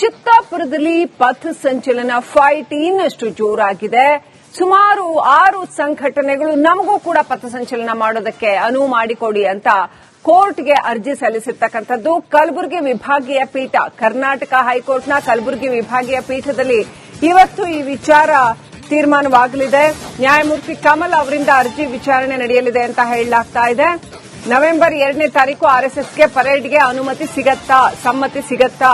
ಚಿತ್ತಾಪುರದಲ್ಲಿ ಪಥ ಸಂಚಲನ ಫೈಟ್ ಇನ್ನಷ್ಟು ಜೋರಾಗಿದೆ. ಸುಮಾರು ಆರು ಸಂಘಟನೆಗಳು ನಮಗೂ ಕೂಡ ಪಥ ಸಂಚಲನ ಮಾಡೋದಕ್ಕೆ ಅನುವು ಮಾಡಿಕೊಡಿ ಅಂತ ಕೋರ್ಟ್ಗೆ ಅರ್ಜಿ ಸಲ್ಲಿಸಿರ್ತಕ್ಕಂಥದ್ದು. ಕಲಬುರಗಿ ವಿಭಾಗೀಯ ಪೀಠ, ಕರ್ನಾಟಕ ಹೈಕೋರ್ಟ್ನ ಕಲಬುರಗಿ ವಿಭಾಗೀಯ ಪೀಠದಲ್ಲಿ ಇವತ್ತು ಈ ವಿಚಾರ ತೀರ್ಮಾನವಾಗಲಿದೆ. ನ್ಯಾಯಮೂರ್ತಿ ಕಮಲ್ ಅವರಿಂದ ಅರ್ಜಿ ವಿಚಾರಣೆ ನಡೆಯಲಿದೆ ಅಂತ ಹೇಳಲಾಗ್ತಾ ಇದೆ. ನವೆಂಬರ್ ಎರಡನೇ ತಾರೀಕು ಆರ್ಎಸ್ಎಸ್ಗೆ ಪರೇಡ್ಗೆ ಅನುಮತಿ ಸಿಗತ್ತಾ, ಸಮ್ಮತಿ ಸಿಗತ್ತಾ?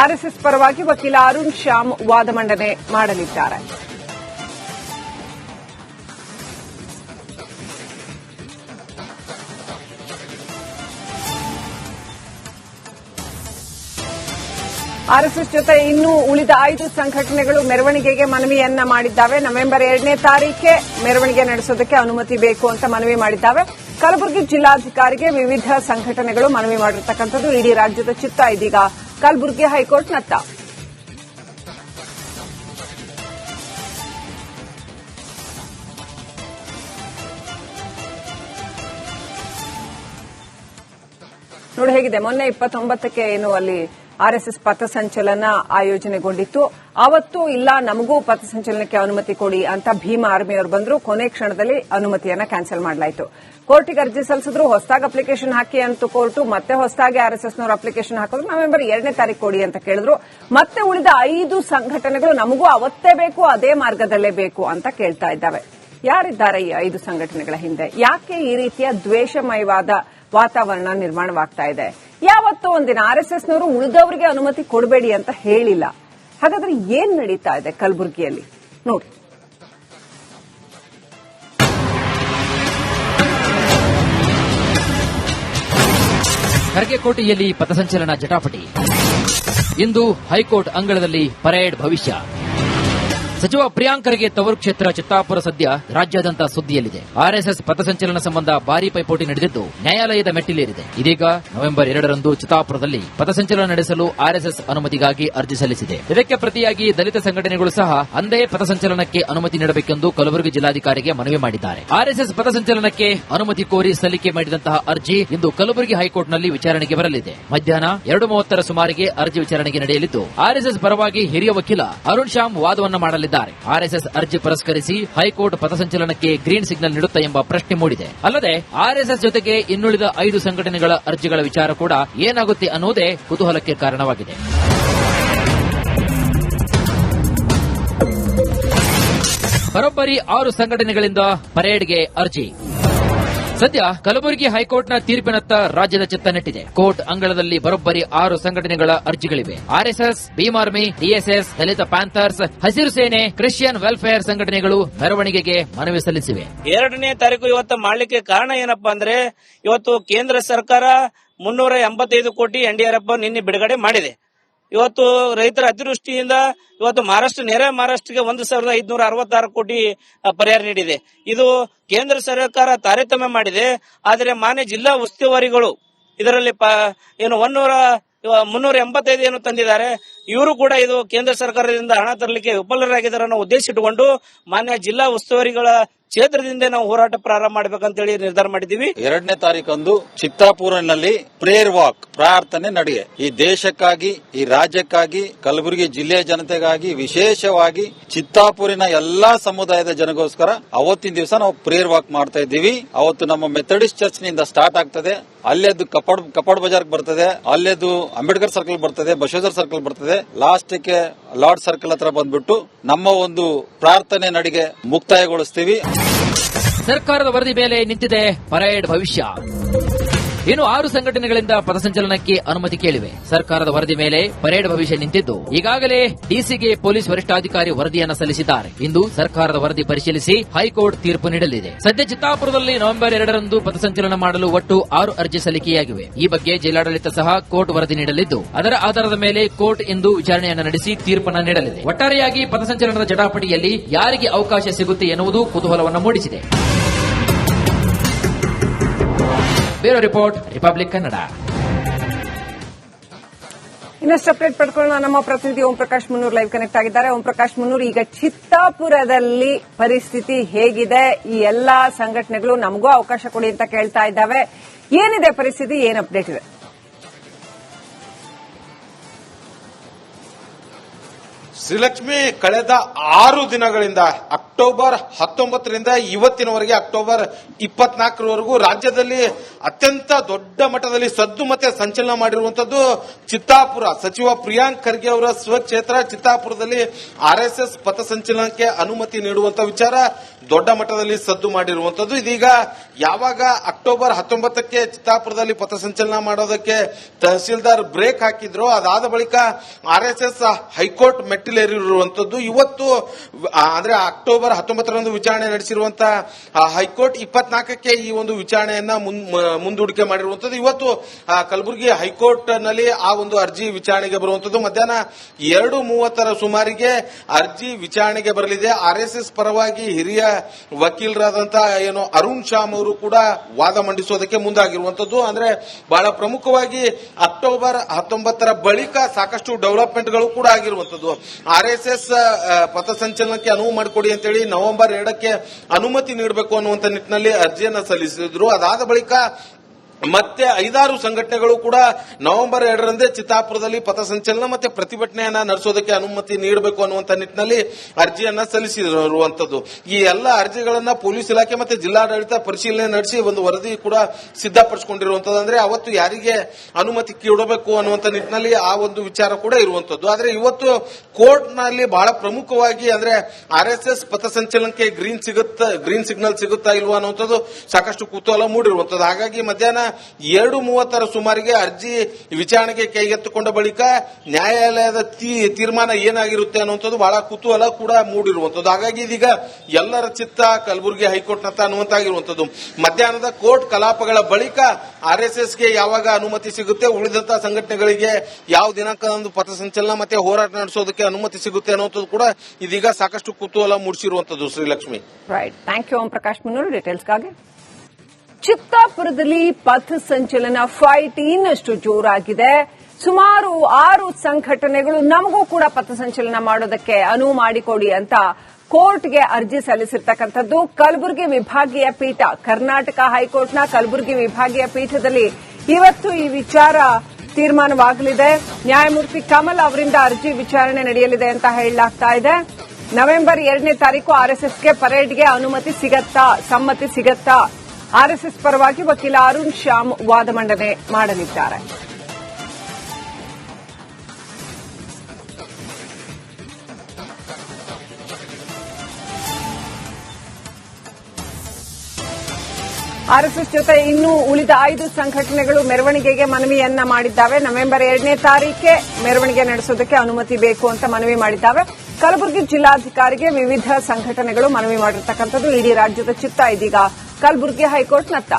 ಆರ್ಎಸ್ಎಸ್ ಪರವಾಗಿ ವಕೀಲ ಅರುಣ್ ಶ್ಯಾಮ್ ವಾದ ಮಂಡನೆ ಮಾಡಲಿದ್ದಾರೆ. ಆರ್ಎಸ್ಎಸ್ ಜೊತೆ ಇನ್ನೂ ಉಳಿದ ಐದು ಸಂಘಟನೆಗಳು ಮೆರವಣಿಗೆಗೆ ಮನವಿಯನ್ನ ಮಾಡಿದ್ದಾವೆ. ನವೆಂಬರ್ ಎರಡನೇ ತಾರೀಕೆ ಮೆರವಣಿಗೆ ನಡೆಸೋದಕ್ಕೆ ಅನುಮತಿ ಬೇಕು ಅಂತ ಮನವಿ ಮಾಡಿದ್ದಾವೆ. ಕಲಬುರಗಿ ಜಿಲ್ಲಾಧಿಕಾರಿಗೆ ವಿವಿಧ ಸಂಘಟನೆಗಳು ಮನವಿ ಮಾಡಿರ್ತಕ್ಕಂಥದ್ದು. ಇಡೀ ರಾಜ್ಯದ ಚಿತ್ತ ಇದೀಗ ಕಲಬುರಗಿ ಹೈಕೋರ್ಟ್ನತ್ತ ನೋಡಿ ಹೇಗಿದೆ ಮೊನ್ನೆ ಇಪ್ಪತ್ತೊಂಬತ್ತಕ್ಕೆ ಏನು ಅಲ್ಲಿ ಆರ್ಎಸ್ಎಸ್ ಪಥಸಂಚಲನ ಆಯೋಜನೆಗೊಂಡಿತ್ತು. ಅವತ್ತು ಇಲ್ಲ, ನಮಗೂ ಪಥಸಂಚಲನಕ್ಕೆ ಅನುಮತಿ ಕೊಡಿ ಅಂತ ಭೀಮಾ ಆರ್ಮಿಯವರು ಬಂದ್ರು. ಕೊನೆ ಕ್ಷಣದಲ್ಲಿ ಅನುಮತಿಯನ್ನ ಕ್ಯಾನ್ಸಲ್ ಮಾಡಲಾಯಿತು. ಕೋರ್ಟಿಗೆ ಅರ್ಜಿ ಸಲ್ಲಿಸಿದ್ರು, ಹೊಸದಾಗಿ ಅಪ್ಲಿಕೇಶನ್ ಹಾಕಿ ಅಂತ ಕೋರ್ಟು, ಮತ್ತೆ ಹೊಸದಾಗಿ ಆರ್ಎಸ್ಎಸ್ನವರು ಅಪ್ಲಿಕೇಶನ್ ಹಾಕಿದ್ರು. ನವೆಂಬರ್ ಎರಡನೇ ತಾರೀಕು ಕೊಡಿ ಅಂತ ಕೇಳಿದ್ರು. ಮತ್ತೆ ಉಳಿದ ಐದು ಸಂಘಟನೆಗಳು ನಮಗೂ ಅವತ್ತೇ ಬೇಕು, ಅದೇ ಮಾರ್ಗದಲ್ಲೇ ಬೇಕು ಅಂತ ಕೇಳ್ತಾ ಇದ್ದಾವೆ. ಯಾರಿದ್ದಾರೆ ಈ ಐದು ಸಂಘಟನೆಗಳ ಹಿಂದೆ? ಯಾಕೆ ಈ ರೀತಿಯ ದ್ವೇಷಮಯವಾದ ವಾತಾವರಣ ನಿರ್ಮಾಣವಾಗ್ತಾ ಇದೆ. ಯಾವತ್ತೂ ಒಂದಿನ ಆರ್ ಎಸ್ ಎಸ್ ಆರ್ಎಸ್ಎಸ್ನವರು ಉಳಿದವರಿಗೆ ಅನುಮತಿ ಕೊಡಬೇಡಿ ಅಂತ ಹೇಳಿಲ್ಲ. ಹಾಗಾದ್ರೆ ಏನ್ ನಡೀತಾ ಇದೆ ಕಲಬುರಗಿಯಲ್ಲಿ? ನೋಡಿ. ಖರ್ಗೆಕೋಟೆಯಲ್ಲಿ ಪಥಸಂಚಲನ ಜಟಾಪಟಿ. ಇಂದು ಹೈಕೋರ್ಟ್ ಅಂಗಳದಲ್ಲಿ ಪರೇಡ್ ಭವಿಷ್ಯ. ಸಚಿವ ಪ್ರಿಯಾಂಕ್ ಖರ್ಗೆ ತವರು ಕ್ಷೇತ್ರ ಚಿತ್ತಾಪುರ ಸದ್ಯ ರಾಜ್ಯಾದ್ಯಂತ ಸುದ್ದಿಯಲ್ಲಿದೆ. ಆರ್ಎಸ್ಎಸ್ ಪಥಸಂಚಲನ ಸಂಬಂಧ ಭಾರಿ ಪೈಪೋಟಿ ನಡೆದಿದ್ದು ನ್ಯಾಯಾಲಯದ ಮೆಟ್ಟಿಲೇರಿದೆ. ಇದೀಗ ನವೆಂಬರ್ ಎರಡರಂದು ಚಿತ್ತಾಪುರದಲ್ಲಿ ಪಥಸಂಚಲನ ನಡೆಸಲು ಆರ್ಎಸ್ಎಸ್ ಅನುಮತಿಗಾಗಿ ಅರ್ಜಿ ಸಲ್ಲಿಸಿದೆ. ಇದಕ್ಕೆ ಪ್ರತಿಯಾಗಿ ದಲಿತ ಸಂಘಟನೆಗಳು ಸಹ ಅಂದೇ ಪಥಸಂಚಲನಕ್ಕೆ ಅನುಮತಿ ನೀಡಬೇಕೆಂದು ಕಲಬುರಗಿ ಜಿಲ್ಲಾಧಿಕಾರಿಗೆ ಮನವಿ ಮಾಡಿದ್ದಾರೆ. ಆರ್ಎಸ್ಎಸ್ ಪಥಸಂಚಲನಕ್ಕೆ ಅನುಮತಿ ಕೋರಿ ಸಲ್ಲಿಕೆ ಮಾಡಿದಂತಹ ಅರ್ಜಿ ಇಂದು ಕಲಬುರಗಿ ಹೈಕೋರ್ಟ್ನಲ್ಲಿ ವಿಚಾರಣೆಗೆ ಬರಲಿದೆ. ಮಧ್ಯಾಹ್ನ ಎರಡು ಮೂವತ್ತರ ಸುಮಾರಿಗೆ ಅರ್ಜಿ ವಿಚಾರಣೆಗೆ ನಡೆಯಲಿದ್ದು, ಆರ್ಎಸ್ಎಸ್ ಪರವಾಗಿ ಹಿರಿಯ ವಕೀಲ ಅರುಣ್ ಶ್ಯಾಮ್ ವಾದವನ್ನು ಮಾಡಲಿದ್ದಾರೆ. ಆರ್ಎಸ್ಎಸ್ ಅರ್ಜಿ ಪುರಸ್ಕರಿಸಿ ಹೈಕೋರ್ಟ್ ಪಥಸಂಚಲನಕ್ಕೆ ಗ್ರೀನ್ ಸಿಗ್ನಲ್ ನೀಡುತ್ತಾ ಎಂಬ ಪ್ರಶ್ನೆ ಮೂಡಿದೆ. ಅಲ್ಲದೆ, ಆರ್ಎಸ್ಎಸ್ ಜೊತೆಗೆ ಇನ್ನುಳಿದ ಐದು ಸಂಘಟನೆಗಳ ಅರ್ಜಿಗಳ ವಿಚಾರ ಕೂಡ ಏನಾಗುತ್ತೆ ಅನ್ನುವುದೇ ಕುತೂಹಲಕ್ಕೆ ಕಾರಣವಾಗಿದೆ. ಬರೋಬ್ಬರಿ ಆರು ಸಂಘಟನೆಗಳಿಂದ ಪರೇಡ್ಗೆ ಅರ್ಜಿ. ಸದ್ಯ ಕಲಬುರಗಿ ಹೈಕೋರ್ಟ್ನ ತೀರ್ಪಿನತ್ತ ರಾಜ್ಯದ ಚಿತ್ತ ನೆಟ್ಟಿದೆ. ಕೋರ್ಟ್ ಅಂಗಳದಲ್ಲಿ ಬರೋಬ್ಬರಿ ಆರು ಸಂಘಟನೆಗಳ ಅರ್ಜಿಗಳಿವೆ. RSS, Bhim army, DSS, Dalit panthers, ಹಸಿರು ಸೇನೆ, ಕ್ರಿಶ್ಚಿಯನ್ ವೆಲ್ಫೇರ್ ಸಂಘಟನೆಗಳು ಮೆರವಣಿಗೆಗೆ ಮನವಿ ಸಲ್ಲಿಸಿವೆ. ಎರಡನೇ ತಾರೀಕು ಇವತ್ತು ಮಾಡಲಿಕ್ಕೆ ಕಾರಣ ಏನಪ್ಪಾ ಅಂದ್ರೆ ಇವತ್ತು ಕೇಂದ್ರ ಸರ್ಕಾರ ಮುನ್ನೂರ ಎಂಬತ್ತೈದು ಕೋಟಿ ಎನ್ಡಿಆರ್ಎಫ್ ನಿನ್ನೆ ಬಿಡುಗಡೆ ಮಾಡಿದೆ. ಇವತ್ತು ರೈತರ ಅತಿವೃಷ್ಟಿಯಿಂದ ಇವತ್ತು ಮಹಾರಾಷ್ಟ್ರ, ನೆರೆ ಮಹಾರಾಷ್ಟ್ರಕ್ಕೆ ಒಂದು ಸಾವಿರದ ಐದುನೂರ ಅರವತ್ತಾರು ಕೋಟಿ ಪರಿಹಾರ ನೀಡಿದೆ. ಇದು ಕೇಂದ್ರ ಸರ್ಕಾರ ತಾರತಮ್ಯ ಮಾಡಿದೆ. ಆದರೆ ಮಾನ್ಯ ಜಿಲ್ಲಾ ಉಸ್ತುವಾರಿಗಳು ಇದರಲ್ಲಿ ಏನು ಒನ್ನೂರ ಮುನ್ನೂರ ಎಂಬತ್ತೈದು ಏನು ತಂದಿದ್ದಾರೆ. ಇವರು ಕೂಡ ಇದು ಕೇಂದ್ರ ಸರ್ಕಾರದಿಂದ ಹಣ ತರಲಿಕ್ಕೆ ವಿಫಲರಾಗಿದ್ದಾರೆ ಅನ್ನೋ ಉದ್ದೇಶ ಇಟ್ಟುಕೊಂಡು ಮಾನ್ಯ ಜಿಲ್ಲಾ ಉಸ್ತುವಾರಿಗಳ ಕ್ಷೇತ್ರದಿಂದ ನಾವು ಹೋರಾಟ ಪ್ರಾರಂಭ ಮಾಡ್ಬೇಕಂತೇಳಿ ನಿರ್ಧಾರ ಮಾಡಿದ್ದೀವಿ. ಎರಡನೇ ತಾರೀಕಂದು ಚಿತ್ತಾಪುರನಲ್ಲಿ ಪ್ರೇಯರ್ ವಾಕ್ ಪ್ರಾರ್ಥನೆ ನಡೆಯೆ. ಈ ದೇಶಕ್ಕಾಗಿ, ಈ ರಾಜ್ಯಕ್ಕಾಗಿ, ಕಲಬುರಗಿ ಜಿಲ್ಲೆಯ ಜನತೆಗಾಗಿ, ವಿಶೇಷವಾಗಿ ಚಿತ್ತಾಪುರಿನ ಎಲ್ಲಾ ಸಮುದಾಯದ ಜನಗೋಸ್ಕರ ಅವತ್ತಿನ ದಿವಸ ನಾವು ಪ್ರೇಯರ್ ವಾಕ್ ಮಾಡ್ತಾ ಇದ್ದೀವಿ. ಅವತ್ತು ನಮ್ಮ ಮೆಥಡಿಸ್ಟ್ ಚರ್ಚ್ನಿಂದ ಸ್ಟಾರ್ಟ್ ಆಗ್ತದೆ. ಅಲ್ಲೇದು ಕಪಡ್ ಕಪಡ್ ಬಜಾರ್ ಬರ್ತದೆ. ಅಲ್ಲೇದು ಅಂಬೇಡ್ಕರ್ ಸರ್ಕಲ್ ಬರ್ತದೆ, ಬಸವೇಶ್ವರ ಸರ್ಕಲ್ ಬರ್ತದೆ. ಲಾಸ್ಟ್ ಲಾರ್ಡ್ ಸರ್ಕಲ್ ಹತ್ರ ಬಂದ್ಬಿಟ್ಟು ನಮ್ಮ ಒಂದು ಪ್ರಾರ್ಥನೆ ನಡಿಗೆ ಮುಕ್ತಾಯಗೊಳಿಸ್ತೀವಿ. ಸರ್ಕಾರದ ವರದಿ ಮೇಲೆ ನಿಂತಿದೆ ಪರೇಡ್ ಭವಿಷ್ಯ. ಇನ್ನು ಆರು ಸಂಘಟನೆಗಳಿಂದ ಪಥಸಂಚಲನಕ್ಕೆ ಅನುಮತಿ ಕೇಳಿವೆ. ಸರ್ಕಾರದ ವರದಿ ಮೇಲೆ ಪರೇಡ್ ಭವಿಷ್ಯ ನಿಂತಿದ್ದು. ಈಗಾಗಲೇ ಡಿಸಿಗೆ ಪೊಲೀಸ್ ವರಿಷ್ಠಾಧಿಕಾರಿ ವರದಿಯನ್ನು ಸಲ್ಲಿಸಿದ್ದಾರೆ. ಇಂದು ಸರ್ಕಾರದ ವರದಿ ಪರಿಶೀಲಿಸಿ ಹೈಕೋರ್ಟ್ ತೀರ್ಪು ನೀಡಲಿದೆ. ಸದ್ಯ ಚಿತ್ತಾಪುರದಲ್ಲಿ ನವೆಂಬರ್ ಎರಡರಂದು ಪಥಸಂಚಲನ ಮಾಡಲು ಒಟ್ಟು ಆರು ಅರ್ಜಿ ಸಲ್ಲಿಕೆಯಾಗಿವೆ. ಈ ಬಗ್ಗೆ ಜಿಲ್ಲಾಡಳಿತ ಸಹ ಕೋರ್ಟ್ ವರದಿ ನೀಡಲಿದ್ದು. ಅದರ ಆಧಾರದ ಮೇಲೆ ಕೋರ್ಟ್ ಇಂದು ವಿಚಾರಣೆಯನ್ನು ನಡೆಸಿ ತೀರ್ಪನ್ನು ನೀಡಲಿದೆ. ಒಟ್ಟಾರೆಯಾಗಿ ಪಥಸಂಚಲನದ ಜಟಾಪಟಿಯಲ್ಲಿ ಯಾರಿಗೆ ಅವಕಾಶ ಸಿಗುತ್ತೆ ಎನ್ನುವುದು ಕುತೂಹಲವನ್ನು ಮೂಡಿಸಿದೆ. ಬ್ಯೂರೋ ರಿಪೋರ್ಟ್ ರಿಪಬ್ಲಿಕ್ ಕನ್ನಡ ಇನ್ನಷ್ಟು ಅಪ್ಡೇಟ್ ಪಡ್ಕೊಳ್ಳೋಣ. ನಮ್ಮ ಪ್ರತಿನಿಧಿ ಓಂ ಪ್ರಕಾಶ್ ಮುನ್ನೂರ್ ಲೈವ್ ಕನೆಕ್ಟ್ ಆಗಿದ್ದಾರೆ. ಓಂ ಪ್ರಕಾಶ್ ಮುನ್ನೂರ್, ಈಗ ಚಿತ್ತಾಪುರದಲ್ಲಿ ಪರಿಸ್ಥಿತಿ ಹೇಗಿದೆ? ಈ ಎಲ್ಲಾ ಸಂಘಟನೆಗಳು ನಮಗೂ ಅವಕಾಶ ಕೊಡಿ ಅಂತ ಕೇಳ್ತಾ ಇದ್ದಾವೆ. ಏನಿದೆ ಪರಿಸ್ಥಿತಿ? ಏನ್ ಅಪ್ಡೇಟ್ ಇದೆ? ಶ್ರೀಲಕ್ಷ್ಮಿ ಕಳೆದ ಆರು ದಿನಗಳಿಂದ ಅಕ್ಟೋಬರ್ ಹತ್ತೊಂಬತ್ತರಿಂದ ಇವತ್ತಿನವರೆಗೆ ಅಕ್ಟೋಬರ್ ಇಪ್ಪತ್ನಾಲ್ಕರವರೆಗೂ ರಾಜ್ಯದಲ್ಲಿ ಅತ್ಯಂತ ದೊಡ್ಡ ಮಟ್ಟದಲ್ಲಿ ಸದ್ದು ಮತ್ತೆ ಸಂಚಲನ ಮಾಡಿರುವಂತದ್ದು ಚಿತ್ತಾಪುರ. ಸಚಿವ ಪ್ರಿಯಾಂಕ್ ಖರ್ಗೆ ಅವರ ಸ್ವಕ್ಷೇತ್ರ ಚಿತ್ತಾಪುರದಲ್ಲಿ ಆರ್ಎಸ್ಎಸ್ ಪಥಸಂಚಲನಕ್ಕೆ ಅನುಮತಿ ನೀಡುವಂತ ವಿಚಾರ ದೊಡ್ಡ ಮಟ್ಟದಲ್ಲಿ ಸದ್ದು ಮಾಡಿರುವಂತದ್ದು ಇದೀಗ ಯಾವಾಗ ಅಕ್ಟೋಬರ್ ಹತ್ತೊಂಬತ್ತಕ್ಕೆ ಚಿತ್ತಾಪುರದಲ್ಲಿ ಪಥಸಂಚಲನ ಮಾಡೋದಕ್ಕೆ ತಹಸೀಲ್ದಾರ್ ಬ್ರೇಕ್ ಹಾಕಿದ್ರು, ಅದಾದ ಬಳಿಕ ಆರ್ಎಸ್ಎಸ್ ಹೈಕೋರ್ಟ್ ಮೆಟ್ಟಿಲೇರಿರುವಂತದ್ದು ಇವತ್ತು ಅಂದ್ರೆ ಅಕ್ಟೋಬರ್ ಹತ್ತೊಂಬತ್ತರಂದು ವಿಚಾರಣೆ ನಡೆಸಿರುವಂತಹ ಹೈಕೋರ್ಟ್ ಇಪ್ಪತ್ನಾಲ್ಕಕ್ಕೆ ಈ ಒಂದು ವಿಚಾರಣೆಯನ್ನ ಮುಂದೂಡಿಕೆ ಮಾಡಿರುವಂತದ್ದು ಇವತ್ತು ಕಲಬುರಗಿ ಹೈಕೋರ್ಟ್ನಲ್ಲಿ ಆ ಒಂದು ಅರ್ಜಿ ವಿಚಾರಣೆಗೆ ಬರುವಂತದ್ದು ಮಧ್ಯಾಹ್ನ ಎರಡು ಮೂವತ್ತರ ಸುಮಾರಿಗೆ ಅರ್ಜಿ ವಿಚಾರಣೆಗೆ ಬರಲಿದೆ. ಆರ್ಎಸ್ಎಸ್ ಪರವಾಗಿ ಹಿರಿಯ ವಕೀಲರಾದಂತಹ ಏನು ಅರುಣ್ ಶಾಮ್ ಅವರು ಕೂಡ ವಾದ ಮಂಡಿಸೋದಕ್ಕೆ ಮುಂದಾಗಿರುವಂತದ್ದು ಅಂದ್ರೆ ಬಹಳ ಪ್ರಮುಖವಾಗಿ ಅಕ್ಟೋಬರ್ ಹತ್ತೊಂಬತ್ತರ ಬಳಿಕ ಸಾಕಷ್ಟು ಡೆವಲಪ್ಮೆಂಟ್ಗಳು ಕೂಡ ಆಗಿರುವಂತದ್ದು ಆರ್ಎಸ್ಎಸ್ ಪಥಸಂಚಲನಕ್ಕೆ ಅನುವು ಮಾಡಿಕೊಡಿ ಅಂತೇಳಿ ನವೆಂಬರ್ ಎರಡಕ್ಕೆ ಅನುಮತಿ ನೀಡಬೇಕು ಅನ್ನುವಂತ ನಿಟ್ಟಿನಲ್ಲಿ ಅರ್ಜಿಯನ್ನು ಸಲ್ಲಿಸಿದ್ರು. ಅದಾದ ಬಳಿಕ ಮತ್ತೆ ಐದಾರು ಸಂಘಟನೆಗಳು ಕೂಡ ನವೆಂಬರ್ ಎರಡರಂದೇ ಚಿತ್ತಾಪುರದಲ್ಲಿ ಪಥಸಂಚಲನ ಮತ್ತೆ ಪ್ರತಿಭಟನೆಯನ್ನ ನಡೆಸೋದಕ್ಕೆ ಅನುಮತಿ ನೀಡಬೇಕು ಅನ್ನುವಂತ ನಿಟ್ಟಿನಲ್ಲಿ ಅರ್ಜಿಯನ್ನ ಸಲ್ಲಿಸಿರುವಂತದ್ದು. ಈ ಎಲ್ಲ ಅರ್ಜಿಗಳನ್ನ ಪೊಲೀಸ್ ಇಲಾಖೆ ಮತ್ತೆ ಜಿಲ್ಲಾಡಳಿತ ಪರಿಶೀಲನೆ ನಡೆಸಿ ಒಂದು ವರದಿ ಕೂಡ ಸಿದ್ಧಪಡಿಸಿಕೊಂಡಿರುವಂತದ್ದು. ಅಂದ್ರೆ ಅವತ್ತು ಯಾರಿಗೆ ಅನುಮತಿ ಕೊಡಬೇಕು ಅನ್ನುವಂತ ನಿಟ್ಟಿನಲ್ಲಿ ಆ ಒಂದು ವಿಚಾರ ಕೂಡ ಇರುವಂತದ್ದು. ಆದ್ರೆ ಇವತ್ತು ಕೋರ್ಟ್ನಲ್ಲಿ ಬಹಳ ಪ್ರಮುಖವಾಗಿ ಅಂದ್ರೆ ಆರ್ ಎಸ್ ಎಸ್ ಪಥಸಂಚಲನಕ್ಕೆ ಗ್ರೀನ್ ಸಿಗುತ್ತಾ, ಗ್ರೀನ್ ಸಿಗ್ನಲ್ ಸಿಗುತ್ತಾ ಇಲ್ವಾ ಅನ್ನುವಂಥದ್ದು ಸಾಕಷ್ಟು ಕುತೂಹಲ ಮೂಡಿರುವಂತದ್ದು. ಹಾಗಾಗಿ ಮಧ್ಯಾಹ್ನ ಎರಡು ಮೂವತ್ತರ ಸುಮಾರಿಗೆ ಅರ್ಜಿ ವಿಚಾರಣೆಗೆ ಕೈಗೆತ್ತಿಕೊಂಡ ಬಳಿಕ ನ್ಯಾಯಾಲಯದ ತೀರ್ಮಾನ ಏನಾಗಿರುತ್ತೆ ಅನ್ನುವಂಥದ್ದು ಬಹಳ ಕುತೂಹಲ ಕೂಡ ಮೂಡಿರುವಂತದ್ದು ಹಾಗಾಗಿ ಇದೀಗ ಎಲ್ಲರ ಚಿತ್ತ ಕಲಬುರಗಿ ಹೈಕೋರ್ಟ್ ನತ್ತ ಅನ್ನುವಂತಾಗಿರುವಂತದ್ದು ಮಧ್ಯಾಹ್ನದ ಕೋರ್ಟ್ ಕಲಾಪಗಳ ಬಳಿಕ ಆರ್ಎಸ್ಎಸ್ಗೆ ಯಾವಾಗ ಅನುಮತಿ ಸಿಗುತ್ತೆ ಉಳಿದಂತಹ ಸಂಘಟನೆಗಳಿಗೆ ಯಾವ ದಿನಾಂಕದಂದು ಪಥಸಂಚಲನ ಮತ್ತೆ ಹೋರಾಟ ನಡೆಸೋದಕ್ಕೆ ಅನುಮತಿ ಸಿಗುತ್ತೆ ಅನ್ನುವಂಥದ್ದು ಕೂಡ ಇದೀಗ ಸಾಕಷ್ಟು ಕುತೂಹಲ ಮೂಡಿಸಿರುವಂತದ್ದು Srilakshmi. Right thank you Om Prakash ಮುನ್ನೂರು. ಡೀಟೇಲ್ಸ್ಗಾಗಿ ಚಿತ್ತಾಪುರದಲ್ಲಿ ಪಥ ಸಂಚಲನ ಫೈಟ್ ಇನ್ನಷ್ಟು ಜೋರಾಗಿದೆ. ಸುಮಾರು ಆರು ಸಂಘಟನೆಗಳು ನಮಗೂ ಕೂಡ ಪಥ ಸಂಚಲನ ಮಾಡೋದಕ್ಕೆ ಅನುವು ಮಾಡಿಕೊಡಿ ಅಂತ ಕೋರ್ಟ್ಗೆ ಅರ್ಜಿ ಸಲ್ಲಿಸಿರ್ತಕ್ಕಂಥದ್ದು. ಕಲಬುರಗಿ ವಿಭಾಗೀಯ ಪೀಠ, ಕರ್ನಾಟಕ ಹೈಕೋರ್ಟ್ನ ಕಲಬುರಗಿ ವಿಭಾಗೀಯ ಪೀಠದಲ್ಲಿ ಇವತ್ತು ಈ ವಿಚಾರ ತೀರ್ಮಾನವಾಗಲಿದೆ. ನ್ಯಾಯಮೂರ್ತಿ ಕಮಲ್ ಅವರಿಂದ ಅರ್ಜಿ ವಿಚಾರಣೆ ನಡೆಯಲಿದೆ ಅಂತ ಹೇಳಲಾಗ್ತಾ ಇದೆ. ನವೆಂಬರ್ ಎರಡನೇ ತಾರೀಕು ಆರ್ಎಸ್ಎಸ್ಗೆ ಪರೇಡ್ಗೆ ಅನುಮತಿ ಸಿಗತ್ತಾ, ಸಮ್ಮತಿ ಸಿಗತ್ತಾ? ಆರ್ಎಸ್ಎಸ್ ಪರವಾಗಿ ವಕೀಲ ಅರುಣ್ ಶ್ಯಾಮ್ ವಾದ ಮಂಡನೆ ಮಾಡಲಿದ್ದಾರೆ. ಆರ್ಎಸ್ಎಸ್ ಜೊತೆ ಇನ್ನೂ ಉಳಿದ ಐದು ಸಂಘಟನೆಗಳು ಮೆರವಣಿಗೆಗೆ ಮನವಿಯನ್ನ ಮಾಡಿದ್ದಾವೆ. ನವೆಂಬರ್ ಎರಡನೇ ತಾರೀಕೆ ಮೆರವಣಿಗೆ ನಡೆಸೋದಕ್ಕೆ ಅನುಮತಿ ಬೇಕು ಅಂತ ಮನವಿ ಮಾಡಿದ್ದಾವೆ. ಕಲಬುರಗಿ ಜಿಲ್ಲಾಧಿಕಾರಿಗೆ ವಿವಿಧ ಸಂಘಟನೆಗಳು ಮನವಿ ಮಾಡಿರ್ತಕ್ಕಂಥದ್ದು. ಇಡೀ ರಾಜ್ಯದ ಚಿತ್ತ ಇದೀಗ ಕಲಬುರಗಿ ಹೈಕೋರ್ಟ್ನತ್ತ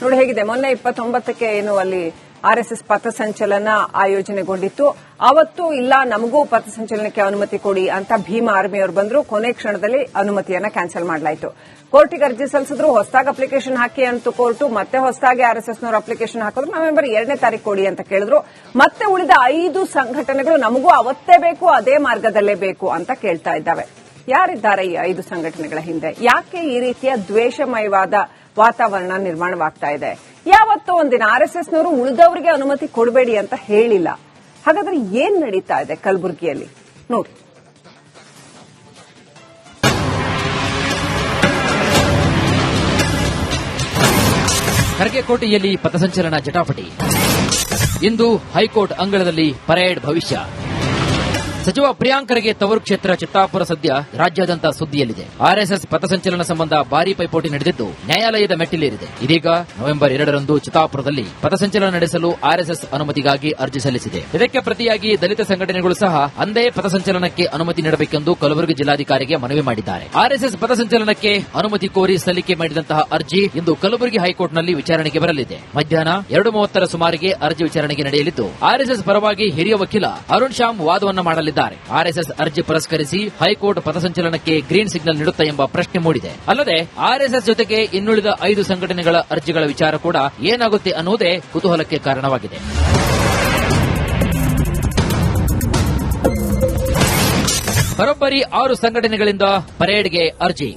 ನೋಡಿ ಹೇಗಿದೆ, ಮೊನ್ನೆ ಇಪ್ಪತ್ತೊಂಬತ್ತಕ್ಕೆ ಏನು ಅಲ್ಲಿ ಆರ್ಎಸ್ಎಸ್ ಪಥಸಂಚಲನ ಆಯೋಜನೆಗೊಂಡಿತ್ತು. ಅವತ್ತು ಇಲ್ಲ, ನಮಗೂ ಪಥಸಂಚಲನಕ್ಕೆ ಅನುಮತಿ ಕೊಡಿ ಅಂತ ಭೀಮಾ ಆರ್ಮಿಯವರು ಬಂದ್ರು. ಕೊನೆ ಕ್ಷಣದಲ್ಲಿ ಅನುಮತಿಯನ್ನ ಕ್ಯಾನ್ಸಲ್ ಮಾಡಲಾಯಿತು. ಕೋರ್ಟಿಗೆ ಅರ್ಜಿ ಸಲ್ಲಿಸಿದ್ರು, ಹೊಸದಾಗಿ ಅಪ್ಲಿಕೇಶನ್ ಹಾಕಿ ಅಂತ ಕೋರ್ಟು, ಮತ್ತೆ ಹೊಸದಾಗಿ ಆರ್ಎಸ್ಎಸ್ನವರು ಅಪ್ಲಿಕೇಶನ್ ಹಾಕಿದ್ರು. ನವೆಂಬರ್ ಎರಡನೇ ತಾರೀಕು ಕೊಡಿ ಅಂತ ಕೇಳಿದ್ರು. ಮತ್ತೆ ಉಳಿದ ಐದು ಸಂಘಟನೆಗಳು ನಮಗೂ ಅವತ್ತೇ ಬೇಕು, ಅದೇ ಮಾರ್ಗದಲ್ಲೇ ಬೇಕು ಅಂತ ಕೇಳ್ತಾ ಇದ್ದಾವೆ. ಯಾರಿದ್ದಾರೆ ಈ ಐದು ಸಂಘಟನೆಗಳ ಹಿಂದೆ? ಯಾಕೆ ಈ ರೀತಿಯ ದ್ವೇಷಮಯವಾದ ವಾತಾವರಣ ನಿರ್ಮಾಣವಾಗ್ತಾ ಇದೆ? ಯಾವತ್ತೋ ಒಂದಿನ ಆರ್ಎಸ್ಎಸ್ನವರು ಉಳಿದವರಿಗೆ ಅನುಮತಿ ಕೊಡಬೇಡಿ ಅಂತ ಹೇಳಿಲ್ಲ. ಹಾಗಾದ್ರೆ ಏನ್ ನಡೀತಾ ಇದೆ ಕಲಬುರಗಿಯಲ್ಲಿ? ನೋಡಿ. ಖರ್ಗೆಕೋಟೆಯಲ್ಲಿ ಪಥಸಂಚಲನ ಜಟಾಪಟಿ. ಇಂದು ಹೈಕೋರ್ಟ್ ಅಂಗಳದಲ್ಲಿ ಪರೇಡ್ ಭವಿಷ್ಯ. ಸಚಿವ ಪ್ರಿಯಾಂಕರಿಗೆ ತವರು ಕ್ಷೇತ್ರ ಚಿತ್ತಾಪುರ ಸದ್ಯ ರಾಜ್ಯಾದ್ಯಂತ ಸುದ್ದಿಯಲ್ಲಿದೆ. ಆರ್ಎಸ್ಎಸ್ ಪಥಸಂಚಲನ ಸಂಬಂಧ ಭಾರೀ ಪೈಪೋಟಿ ನಡೆದಿದ್ದು ನ್ಯಾಯಾಲಯದ ಮೆಟ್ಟಿಲೇರಿದೆ. ಇದೀಗ ನವೆಂಬರ್ ಎರಡರಂದು ಚಿತ್ತಾಪುರದಲ್ಲಿ ಪಥಸಂಚಲನ ನಡೆಸಲು ಆರ್ಎಸ್ಎಸ್ ಅನುಮತಿಗಾಗಿ ಅರ್ಜಿ ಸಲ್ಲಿಸಿದೆ. ಇದಕ್ಕೆ ಪ್ರತಿಯಾಗಿ ದಲಿತ ಸಂಘಟನೆಗಳು ಸಹ ಅಂದೇ ಪಥಸಂಚಲನಕ್ಕೆ ಅನುಮತಿ ನೀಡಬೇಕೆಂದು ಕಲಬುರಗಿ ಜಿಲ್ಲಾಧಿಕಾರಿಗೆ ಮನವಿ ಮಾಡಿದ್ದಾರೆ. ಆರ್ಎಸ್ಎಸ್ ಪಥಸಂಚಲನಕ್ಕೆ ಅನುಮತಿ ಕೋರಿ ಸಲ್ಲಿಕೆ ಮಾಡಿದಂತಹ ಅರ್ಜಿ ಇಂದು ಕಲಬುರಗಿ ಹೈಕೋರ್ಟ್ನಲ್ಲಿ ವಿಚಾರಣೆಗೆ ಬರಲಿದೆ. ಮಧ್ಯಾಹ್ನ ಎರಡು ಮೂವತ್ತರ ಸುಮಾರಿಗೆ ಅರ್ಜಿ ವಿಚಾರಣೆಗೆ ನಡೆಯಲಿದ್ದು, ಆರ್ಎಸ್ಎಸ್ ಪರವಾಗಿ ಹಿರಿಯ ವಕೀಲ ಅರುಣ್ ಶ್ಯಾಮ್ ವಾದವನ್ನು ಮಾಡಲಿದ್ದಾರೆ. ಆರ್ಎಸ್ಎಸ್ ಅರ್ಜಿ ಪುರಸ್ಕರಿಸಿ ಹೈಕೋರ್ಟ್ ಪಥಸಂಚಲನಕ್ಕೆ ಗ್ರೀನ್ ಸಿಗ್ನಲ್ ನೀಡುತ್ತಾ ಎಂಬ ಪ್ರಶ್ನೆ ಮೂಡಿದೆ. ಅಲ್ಲದೆ, ಆರ್ಎಸ್ಎಸ್ ಜೊತೆಗೆ ಇನ್ನುಳಿದ ಐದು ಸಂಘಟನೆಗಳ ಅರ್ಜಿಗಳ ವಿಚಾರ ಕೂಡ ಏನಾಗುತ್ತೆ ಅನ್ನುವುದೇ ಕುತೂಹಲಕ್ಕೆ ಕಾರಣವಾಗಿದೆ. ಬರೋಬ್ಬರಿ ಆರು ಸಂಘಟನೆಗಳಿಂದ ಪರೇಡ್ಗೆ ಅರ್ಜಿ.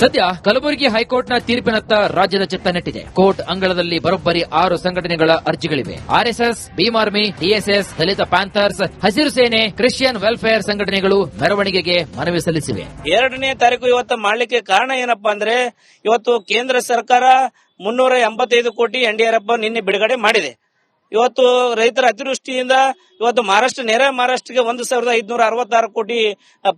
ಸದ್ಯ ಕಲಬುರಗಿ ಹೈಕೋರ್ಟ್ನ ತೀರ್ಪಿನತ್ತ ರಾಜ್ಯದ ಚಿತ್ತ ನೆಟ್ಟಿದೆ. ಕೋರ್ಟ್ ಅಂಗಳದಲ್ಲಿ ಬರೋಬ್ಬರಿ ಆರು ಸಂಘಟನೆಗಳ ಅರ್ಜಿಗಳಿವೆ. RSS, Bhim army, DSS, Dalit panthers, ಹಸಿರು ಸೇನೆ, ಕ್ರಿಶ್ಚಿಯನ್ ವೆಲ್ಫೇರ್ ಸಂಘಟನೆಗಳು ಮೆರವಣಿಗೆಗೆ ಮನವಿ ಸಲ್ಲಿಸಿವೆ. ಎರಡನೇ ತಾರೀಕು ಇವತ್ತು ಮಾಡಲಿಕ್ಕೆ ಕಾರಣ ಏನಪ್ಪಾ ಅಂದ್ರೆ ಇವತ್ತು ಕೇಂದ್ರ ಸರ್ಕಾರ ಮುನ್ನೂರ ಎಂಬತ್ತೈದು ಕೋಟಿ ಎನ್ಡಿಆರ್ಎಫ್ ನಿನ್ನೆ ಬಿಡುಗಡೆ ಮಾಡಿದೆ. ಇವತ್ತು ರೈತರ ಅತಿವೃಷ್ಟಿಯಿಂದ ಇವತ್ತು ಮಹಾರಾಷ್ಟ್ರ, ನೆರೆ ಮಹಾರಾಷ್ಟ್ರಕ್ಕೆ ಒಂದು ಸಾವಿರದ ಐದುನೂರ ಅರವತ್ತಾರು ಕೋಟಿ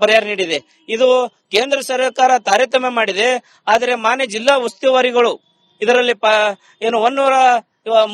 ಪರಿಹಾರ ನೀಡಿದೆ. ಇದು ಕೇಂದ್ರ ಸರ್ಕಾರ ತಾರತಮ್ಯ ಮಾಡಿದೆ. ಆದರೆ ಮಾನ್ಯ ಜಿಲ್ಲಾ ಉಸ್ತುವಾರಿಗಳು ಇದರಲ್ಲಿ ಏನು ಒನ್ನೂರ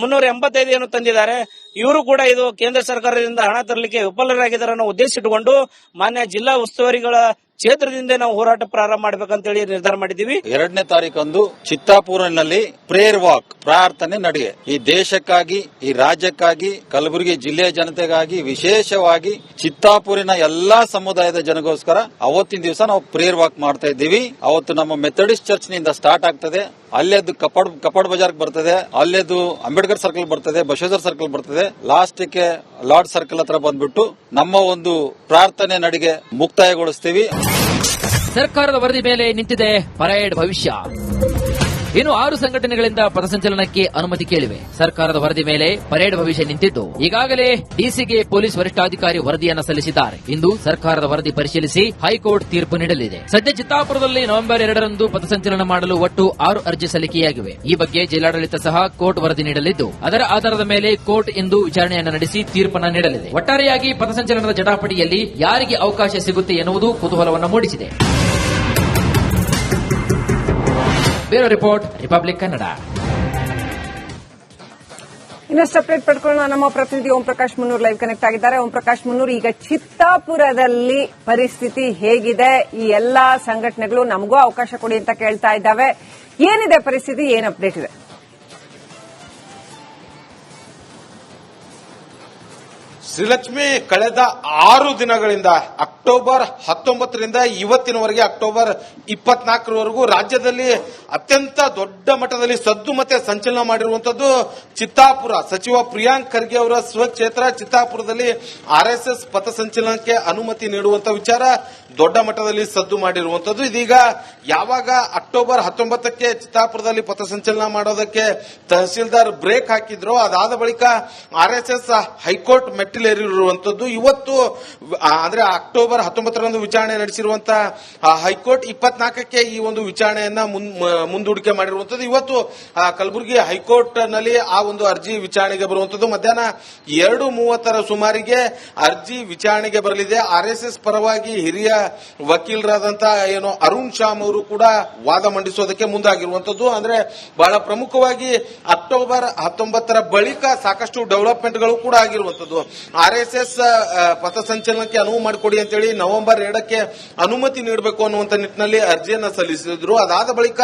ಮುನ್ನೂರ ಎಂಬತ್ತೈದು ಏನು ತಂದಿದ್ದಾರೆ. ಇವರು ಕೂಡ ಇದು ಕೇಂದ್ರ ಸರ್ಕಾರದಿಂದ ಹಣ ತರಲಿಕ್ಕೆ ವಿಫಲರಾಗಿದ್ದಾರೆ ಅನ್ನೋ ಉದ್ದೇಶ ಇಟ್ಟುಕೊಂಡು ಮಾನ್ಯ ಜಿಲ್ಲಾ ಉಸ್ತುವಾರಿಗಳ ಕ್ಷೇತ್ರದಿಂದ ನಾವು ಹೋರಾಟ ಪ್ರಾರಂಭ ಮಾಡ್ಬೇಕಂತೇಳಿ ನಿರ್ಧಾರ ಮಾಡಿದ್ದೀವಿ. ಎರಡನೇ ತಾರೀಕಂದು ಚಿತ್ತಾಪುರನಲ್ಲಿ ಪ್ರೇಯರ್ ವಾಕ್ ಪ್ರಾರ್ಥನೆ ನಡೆಯ. ಈ ದೇಶಕ್ಕಾಗಿ, ಈ ರಾಜ್ಯಕ್ಕಾಗಿ, ಕಲಬುರಗಿ ಜಿಲ್ಲೆಯ ಜನತೆಗಾಗಿ, ವಿಶೇಷವಾಗಿ ಚಿತ್ತಾಪುರಿನ ಎಲ್ಲಾ ಸಮುದಾಯದ ಜನಗೋಸ್ಕರ ಅವತ್ತಿನ ದಿವಸ ನಾವು ಪ್ರೇಯರ್ ವಾಕ್ ಮಾಡ್ತಾ ಇದ್ದೀವಿ. ಅವತ್ತು ನಮ್ಮ ಮೆಥಡಿಸ್ಟ್ ಚರ್ಚ್ನಿಂದ ಸ್ಟಾರ್ಟ್ ಆಗ್ತದೆ. ಅಲ್ಲೇದು ಕಪಾಡ್ ಕಪಾಡ್ ಬಜಾರ್ ಬರ್ತದೆ ಅಲ್ಲೇದು ಅಂಬೇಡ್ಕರ್ ಸರ್ಕಲ್ ಬರ್ತದೆ, ಬಸವೇಶ್ವರ ಸರ್ಕಲ್ ಬರ್ತದೆ. ಲಾಸ್ಟ್ಗೆ ಲಾರ್ಡ್ ಸರ್ಕಲ್ ಹತ್ರ ಬಂದ್ಬಿಟ್ಟು ನಮ್ಮ ಒಂದು ಪ್ರಾರ್ಥನೆ ನಡಿಗೆ ಮುಕ್ತಾಯಗೊಳಿಸ್ತೀವಿ. ಸರ್ಕಾರದ ವರದಿ ಮೇಲೆ ನಿಂತಿದೆ ಪರೇಡ್ ಭವಿಷ್ಯ. ಇನ್ನು ಆರು ಸಂಘಟನೆಗಳಿಂದ ಪಥಸಂಚಲನಕ್ಕೆ ಅನುಮತಿ ಕೇಳಿವೆ. ಸರ್ಕಾರದ ವರದಿ ಮೇಲೆ ಪರೇಡ್ ಭವಿಷ್ಯ ನಿಂತಿದ್ದು. ಈಗಾಗಲೇ ಡಿಸಿಗೆ ಪೊಲೀಸ್ ವರಿಷ್ಠಾಧಿಕಾರಿ ವರದಿಯನ್ನು ಸಲ್ಲಿಸಿದ್ದಾರೆ. ಇಂದು ಸರ್ಕಾರದ ವರದಿ ಪರಿಶೀಲಿಸಿ ಹೈಕೋರ್ಟ್ ತೀರ್ಪು ನೀಡಲಿದೆ. ಸದ್ಯ ಚಿತ್ತಾಪುರದಲ್ಲಿ ನವೆಂಬರ್ ಎರಡರಂದು ಪಥಸಂಚಲನ ಮಾಡಲು ಒಟ್ಟು ಆರು ಅರ್ಜಿ ಸಲ್ಲಿಕೆಯಾಗಿವೆ. ಈ ಬಗ್ಗೆ ಜಿಲ್ಲಾಡಳಿತ ಸಹ ಕೋರ್ಟ್ ವರದಿ ನೀಡಲಿದ್ದು. ಅದರ ಆಧಾರದ ಮೇಲೆ ಕೋರ್ಟ್ ಇಂದು ವಿಚಾರಣೆಯನ್ನು ನಡೆಸಿ ತೀರ್ಪನ್ನು ನೀಡಲಿದೆ. ಒಟ್ಟಾರೆಯಾಗಿ ಪಥಸಂಚಲನದ ಜಟಾಪಟಿಯಲ್ಲಿ ಯಾರಿಗೆ ಅವಕಾಶ ಸಿಗುತ್ತೆ ಎನ್ನುವುದು ಕುತೂಹಲವನ್ನು ಮೂಡಿಸಿದೆ. ಬ್ಯೂರೋ ರಿಪೋರ್ಟ್ ರಿಪಬ್ಲಿಕ್ ಕನ್ನಡ ಇನ್ನಷ್ಟು ಅಪ್ಡೇಟ್ ಪಡ್ಕೊಳ್ಳೋಣ. ನಮ್ಮ ಪ್ರತಿನಿಧಿ ಓಂ ಪ್ರಕಾಶ್ ಮುನ್ನೂರ್ ಲೈವ್ ಕನೆಕ್ಟ್ ಆಗಿದ್ದಾರೆ. ಓಂ ಪ್ರಕಾಶ್ ಮುನ್ನೂರ್, ಈಗ ಚಿತ್ತಾಪುರದಲ್ಲಿ ಪರಿಸ್ಥಿತಿ ಹೇಗಿದೆ? ಈ ಎಲ್ಲಾ ಸಂಘಟನೆಗಳು ನಮಗೂ ಅವಕಾಶ ಕೊಡಿ ಅಂತ ಕೇಳ್ತಾ ಇದ್ದಾವೆ. ಏನಿದೆ ಪರಿಸ್ಥಿತಿ? ಏನ್ ಅಪ್ಡೇಟ್ ಇದೆ? ಶ್ರೀಲಕ್ಷ್ಮಿ ಕಳೆದ ಆರು ದಿನಗಳಿಂದ ಅಕ್ಟೋಬರ್ ಹತ್ತೊಂಬತ್ತರಿಂದ ಇವತ್ತಿನವರೆಗೆ ಅಕ್ಟೋಬರ್ ಇಪ್ಪತ್ನಾಲ್ಕರವರೆಗೂ ರಾಜ್ಯದಲ್ಲಿ ಅತ್ಯಂತ ದೊಡ್ಡ ಮಟ್ಟದಲ್ಲಿ ಸದ್ದು ಮತ್ತೆ ಸಂಚಲನ ಮಾಡಿರುವಂತದ್ದು ಚಿತ್ತಾಪುರ. ಸಚಿವ ಪ್ರಿಯಾಂಕ್ ಖರ್ಗೆ ಅವರ ಸ್ವಕ್ಷೇತ್ರ ಚಿತ್ತಾಪುರದಲ್ಲಿ ಆರ್ಎಸ್ಎಸ್ ಪಥಸಂಚಲನಕ್ಕೆ ಅನುಮತಿ ನೀಡುವಂತ ವಿಚಾರ ದೊಡ್ಡ ಮಟ್ಟದಲ್ಲಿ ಸದ್ದು ಮಾಡಿರುವಂತದ್ದು. ಇದೀಗ ಯಾವಾಗ ಅಕ್ಟೋಬರ್ ಹತ್ತೊಂಬತ್ತಕ್ಕೆ ಚಿತ್ತಾಪುರದಲ್ಲಿ ಪಥಸಂಚಲನ ಮಾಡೋದಕ್ಕೆ ತಹಸೀಲ್ದಾರ್ ಬ್ರೇಕ್ ಹಾಕಿದ್ರು ಅದಾದ ಬಳಿಕ ಆರ್ಎಸ್ಎಸ್ ಹೈಕೋರ್ಟ್ ಮೆಟ್ಟಿಲೇರಿರುವಂತದ್ದು ಇವತ್ತು ಅಂದ್ರೆ ಅಕ್ಟೋಬರ್ ಹತ್ತೊಂಬತ್ತರಂದು ವಿಚಾರಣೆ ನಡೆಸಿರುವಂಥ ಹೈಕೋರ್ಟ್ ಇಪ್ಪತ್ನಾಲ್ಕಕ್ಕೆ ಈ ಒಂದು ವಿಚಾರಣೆಯನ್ನ ಮುಂದೂಡಿಕೆ ಮಾಡಿರುವಂತದ್ದು ಇವತ್ತು ಕಲಬುರಗಿ ಹೈಕೋರ್ಟ್ನಲ್ಲಿ ಆ ಒಂದು ಅರ್ಜಿ ವಿಚಾರಣೆಗೆ ಬರುವಂತದ್ದು ಮಧ್ಯಾಹ್ನ ಎರಡು ಮೂವತ್ತರ ಸುಮಾರಿಗೆ ಅರ್ಜಿ ವಿಚಾರಣೆಗೆ ಬರಲಿದೆ. ಆರ್ಎಸ್ಎಸ್ ಪರವಾಗಿ ಹಿರಿಯ ವಕೀಲರಾದಂತಹ ಏನು ಅರುಣ್ ಶಾಮ್ ಅವರು ಕೂಡ ವಾದ ಮಂಡಿಸೋದಕ್ಕೆ ಮುಂದಾಗಿರುವಂತದ್ದು ಅಂದ್ರೆ ಬಹಳ ಪ್ರಮುಖವಾಗಿ ಅಕ್ಟೋಬರ್ ಹತ್ತೊಂಬತ್ತರ ಬಳಿಕ ಸಾಕಷ್ಟು ಡೆವಲಪ್ಮೆಂಟ್ಗಳು ಕೂಡ ಆಗಿರುವಂತದ್ದು ಆರ್ಎಸ್ಎಸ್ ಪಥಸಂಚಲನಕ್ಕೆ ಅನುವು ಮಾಡಿಕೊಡಿ ಅಂತೇಳಿ ನವೆಂಬರ್ ಎರಡಕ್ಕೆ ಅನುಮತಿ ನೀಡಬೇಕು ಅನ್ನುವಂತ ನಿಟ್ಟಿನಲ್ಲಿ ಅರ್ಜಿಯನ್ನು ಸಲ್ಲಿಸಿದ್ರು. ಅದಾದ ಬಳಿಕ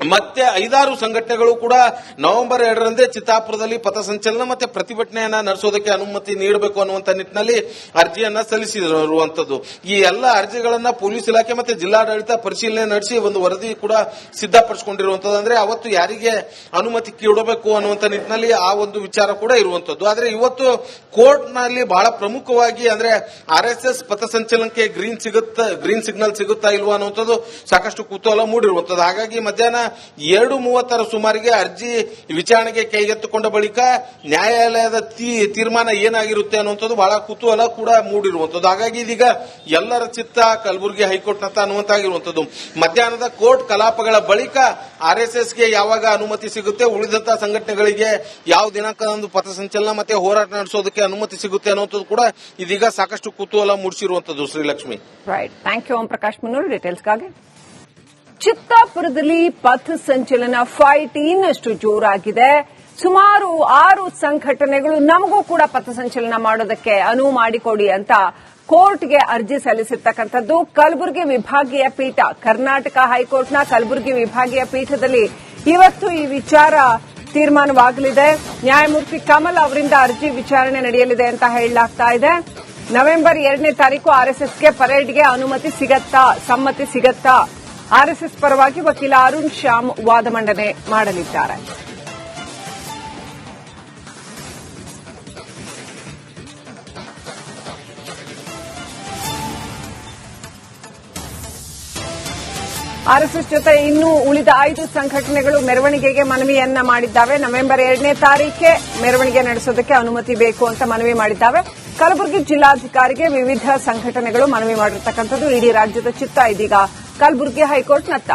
ಮತ್ತೆ ಐದಾರು ಸಂಘಟನೆಗಳು ಕೂಡ ನವೆಂಬರ್ ಎರಡರಂದೇ ಚಿತ್ತಾಪುರದಲ್ಲಿ ಪಥಸಂಚಲನ ಮತ್ತೆ ಪ್ರತಿಭಟನೆಯನ್ನ ನಡೆಸೋದಕ್ಕೆ ಅನುಮತಿ ನೀಡಬೇಕು ಅನ್ನುವಂತ ನಿಟ್ಟಿನಲ್ಲಿ ಅರ್ಜಿಯನ್ನ ಸಲ್ಲಿಸಿರುವಂತದ್ದು ಈ ಎಲ್ಲ ಅರ್ಜಿಗಳನ್ನ ಪೊಲೀಸ್ ಇಲಾಖೆ ಮತ್ತೆ ಜಿಲ್ಲಾಡಳಿತ ಪರಿಶೀಲನೆ ನಡೆಸಿ ಒಂದು ವರದಿ ಕೂಡ ಸಿದ್ಧಪಡಿಸಿಕೊಂಡಿರುವಂತದ್ದು ಅಂದ್ರೆ ಅವತ್ತು ಯಾರಿಗೆ ಅನುಮತಿ ಕೇಳಬೇಕು ಅನ್ನುವಂತ ನಿಟ್ಟಿನಲ್ಲಿ ಆ ಒಂದು ವಿಚಾರ ಕೂಡ ಇರುವಂತದ್ದು ಆದ್ರೆ ಇವತ್ತು ಕೋರ್ಟ್ನಲ್ಲಿ ಬಹಳ ಪ್ರಮುಖವಾಗಿ ಅಂದ್ರೆ ಆರ್ ಎಸ್ ಎಸ್ ಪಥಸಂಚಲನಕ್ಕೆ ಗ್ರೀನ್ ಸಿಗುತ್ತ, ಗ್ರೀನ್ ಸಿಗ್ನಲ್ ಸಿಗುತ್ತಾ ಇಲ್ವಾ ಅನ್ನುವಂಥದ್ದು ಸಾಕಷ್ಟು ಕುತೂಹಲ ಮೂಡಿರುವಂತದ್ದು ಹಾಗಾಗಿ ಮಧ್ಯಾಹ್ನ ಎರಡು ಮೂವತ್ತರ ಸುಮಾರಿಗೆ ಅರ್ಜಿ ವಿಚಾರಣೆಗೆ ಕೈಗೆತ್ತಿಕೊಂಡ ಬಳಿಕ ನ್ಯಾಯಾಲಯದ ತೀರ್ಮಾನ ಏನಾಗಿರುತ್ತೆ ಅನ್ನುವಂಥದ್ದು ಬಹಳ ಕುತೂಹಲ ಕೂಡ ಮೂಡಿರುವಂತದ್ದು ಹಾಗಾಗಿ ಇದೀಗ ಎಲ್ಲರ ಚಿತ್ತ ಕಲಬುರಗಿ ಹೈಕೋರ್ಟ್ ಅಂತ ಅನ್ನುವಂತಾಗಿರುವಂತದ್ದು ಮಧ್ಯಾಹ್ನದ ಕೋರ್ಟ್ ಕಲಾಪಗಳ ಬಳಿಕ ಆರ್ಎಸ್ಎಸ್ಗೆ ಯಾವಾಗ ಅನುಮತಿ ಸಿಗುತ್ತೆ ಉಳಿದಂತಹ ಸಂಘಟನೆಗಳಿಗೆ ಯಾವ ದಿನಾಂಕದಂದು ಪಥಸಂಚಲನ ಮತ್ತೆ ಹೋರಾಟ ನಡೆಸೋದಕ್ಕೆ ಅನುಮತಿ ಸಿಗುತ್ತೆ ಅನ್ನುವಂಥದ್ದು ಕೂಡ ಇದೀಗ ಸಾಕಷ್ಟು ಕುತೂಹಲ ಮೂಡಿಸಿರುವಂತದ್ದು Srilakshmi. Right thank you Om Prakash ಮುನ್ನೂರು. ಡೀಟೇಲ್ಸ್ಗಾಗಿ ಚಿತ್ತಾಪುರದಲ್ಲಿ ಪಥ ಸಂಚಲನ ಫೈಟ್ ಇನ್ನಷ್ಟು ಜೋರಾಗಿದೆ. ಸುಮಾರು ಆರು ಸಂಘಟನೆಗಳು ನಮಗೂ ಕೂಡ ಪಥಸಂಚಲನ ಮಾಡೋದಕ್ಕೆ ಅನುವು ಮಾಡಿಕೊಡಿ ಅಂತ ಕೋರ್ಟ್ಗೆ ಅರ್ಜಿ ಸಲ್ಲಿಸಿರ್ತಕ್ಕಂಥದ್ದು. ಕಲಬುರಗಿ ವಿಭಾಗೀಯ ಪೀಠ, ಕರ್ನಾಟಕ ಹೈಕೋರ್ಟ್ನ ಕಲಬುರಗಿ ವಿಭಾಗೀಯ ಪೀಠದಲ್ಲಿ ಇವತ್ತು ಈ ವಿಚಾರ ತೀರ್ಮಾನವಾಗಲಿದೆ. ನ್ಯಾಯಮೂರ್ತಿ ಕಮಲ್ ಅವರಿಂದ ಅರ್ಜಿ ವಿಚಾರಣೆ ನಡೆಯಲಿದೆ ಅಂತ ಹೇಳಲಾಗ್ತಾ ಇದೆ. ನವೆಂಬರ್ ಎರಡನೇ ತಾರೀಕು ಆರ್ಎಸ್ಎಸ್ಗೆ ಪರೇಡ್ಗೆ ಅನುಮತಿ ಸಿಗತ್ತಾ, ಸಮ್ಮತಿ ಸಿಗತ್ತಾ? ಆರ್ಎಸ್ಎಸ್ ಪರವಾಗಿ ವಕೀಲ ಅರುಣ್ ಶ್ಯಾಮ್ ವಾದ ಮಂಡನೆ ಮಾಡಲಿದ್ದಾರೆ. ಆರ್ಎಸ್ಎಸ್ ಜೊತೆ ಇನ್ನೂ ಉಳಿದ ಐದು ಸಂಘಟನೆಗಳು ಮೆರವಣಿಗೆಗೆ ಮನವಿಯನ್ನ ಮಾಡಿದ್ದಾವೆ. ನವೆಂಬರ್ ಎರಡನೇ ತಾರೀಕೆ ಮೆರವಣಿಗೆ ನಡೆಸೋದಕ್ಕೆ ಅನುಮತಿ ಬೇಕು ಅಂತ ಮನವಿ ಮಾಡಿದ್ದಾವೆ. ಕಲಬುರಗಿ ಜಿಲ್ಲಾಧಿಕಾರಿಗೆ ವಿವಿಧ ಸಂಘಟನೆಗಳು ಮನವಿ ಮಾಡಿರ್ತಕ್ಕಂಥದ್ದು. ಇಡೀ ರಾಜ್ಯದ ಚಿತ್ತ ಇದೀಗ ಕಲಬುರಗಿ ಹೈಕೋರ್ಟ್ನತ್ತ